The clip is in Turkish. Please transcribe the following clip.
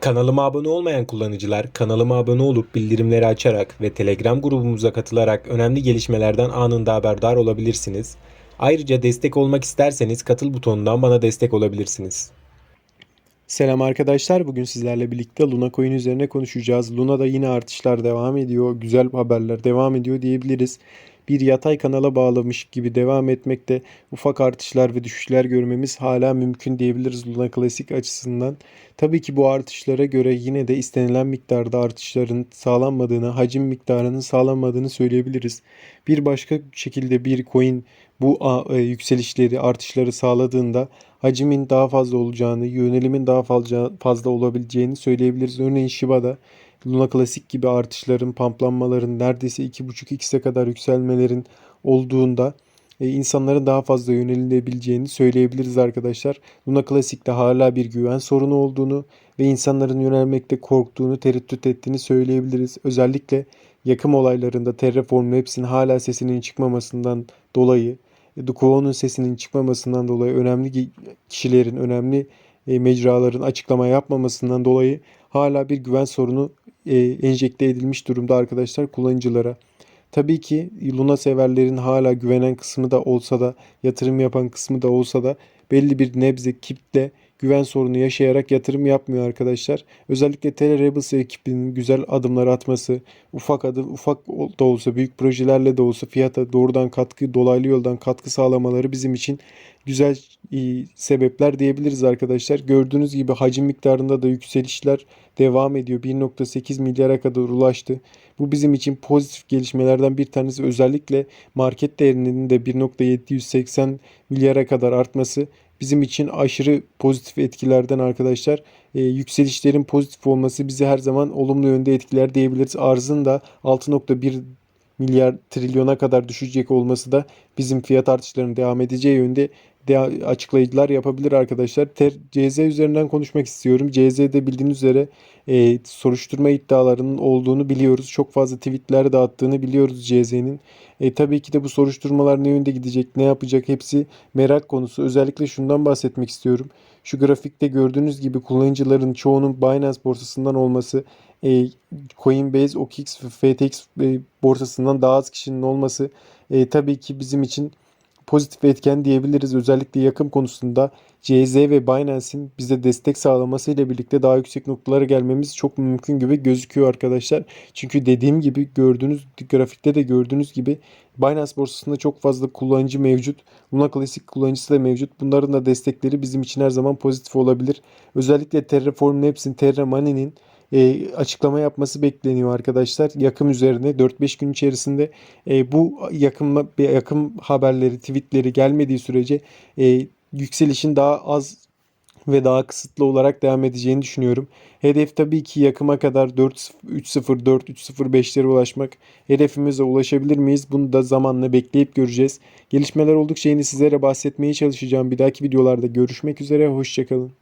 Kanalıma abone olmayan kullanıcılar kanalıma abone olup bildirimleri açarak ve Telegram grubumuza katılarak önemli gelişmelerden anında haberdar olabilirsiniz. Ayrıca destek olmak isterseniz katıl butonundan bana destek olabilirsiniz. Selam arkadaşlar. Bugün sizlerle birlikte Luna Coin üzerine konuşacağız. Luna'da yine artışlar devam ediyor. Güzel haberler devam ediyor diyebiliriz. Bir yatay kanala bağlamış gibi devam etmekte. Ufak artışlar ve düşüşler görmemiz hala mümkün diyebiliriz Luna Classic açısından. Tabii ki bu artışlara göre yine de istenilen miktarda artışların sağlanmadığını, hacim miktarının sağlanmadığını söyleyebiliriz. Bir başka şekilde bir coin bu e, yükselişleri, artışları sağladığında hacimin daha fazla olacağını, yönelimin daha fazla olabileceğini söyleyebiliriz. Örneğin Shiba'da Luna Classic gibi artışların, pamplanmaların, neredeyse 2.5x'e kadar yükselmelerin olduğunda e, insanların daha fazla yönelilebileceğini söyleyebiliriz arkadaşlar. Luna Classic'te hala bir güven sorunu olduğunu ve insanların yönelmekte korktuğunu, tereddüt ettiğini söyleyebiliriz. Özellikle yakım olaylarında Terraform'un hepsinin hala sesinin çıkmamasından dolayı, e, Dukovo'nun sesinin çıkmamasından dolayı önemli kişilerin, önemli e, mecraların açıklama yapmamasından dolayı hala bir güven sorunu enjekte edilmiş durumda arkadaşlar kullanıcılara. Tabii ki Luna severlerin hala güvenen kısmı da olsa da yatırım yapan kısmı da olsa da belli bir nebze kitle güven sorunu yaşayarak yatırım yapmıyor arkadaşlar. Özellikle Tele Rebels ekibinin güzel adımlar atması, ufak adım ufak da olsa büyük projelerle de olsa fiyata doğrudan katkı, dolaylı yoldan katkı sağlamaları bizim için güzel e, sebepler diyebiliriz arkadaşlar. Gördüğünüz gibi hacim miktarında da yükselişler devam ediyor. 1.8 milyara kadar ulaştı. Bu bizim için pozitif gelişmelerden bir tanesi. Özellikle market değerinin de 1.780 milyara kadar artması bizim için aşırı pozitif etkilerden arkadaşlar. E, yükselişlerin pozitif olması bizi her zaman olumlu yönde etkiler diyebiliriz. Arzın da 6.1 milyar trilyona kadar düşecek olması da bizim fiyat artışlarının devam edeceği yönde de açıklayıcılar yapabilir arkadaşlar. Ter, CZ üzerinden konuşmak istiyorum. CZ'de bildiğiniz üzere e, soruşturma iddialarının olduğunu biliyoruz. Çok fazla tweetler dağıttığını biliyoruz CZ'nin. E, tabii ki de bu soruşturmalar ne yönde gidecek, ne yapacak hepsi merak konusu. Özellikle şundan bahsetmek istiyorum. Şu grafikte gördüğünüz gibi kullanıcıların çoğunun Binance borsasından olması, e, Coinbase, OKX FTX e, borsasından daha az kişinin olması e, tabii ki bizim için pozitif etken diyebiliriz. Özellikle yakın konusunda CZ ve Binance'in bize destek sağlamasıyla birlikte daha yüksek noktalara gelmemiz çok mümkün gibi gözüküyor arkadaşlar. Çünkü dediğim gibi gördüğünüz grafikte de gördüğünüz gibi Binance borsasında çok fazla kullanıcı mevcut. Luna Classic kullanıcısı da mevcut. Bunların da destekleri bizim için her zaman pozitif olabilir. Özellikle Terraform Labs'in, Terra Money'nin e, açıklama yapması bekleniyor arkadaşlar. Yakım üzerine 4-5 gün içerisinde e, bu yakım yakım haberleri, tweetleri gelmediği sürece e, yükselişin daha az ve daha kısıtlı olarak devam edeceğini düşünüyorum. Hedef tabii ki yakıma kadar 4.304, 3.05'lere ulaşmak. Hedefimize ulaşabilir miyiz? Bunu da zamanla bekleyip göreceğiz. Gelişmeler oldukça yeni sizlere bahsetmeye çalışacağım. Bir dahaki videolarda görüşmek üzere. Hoşçakalın.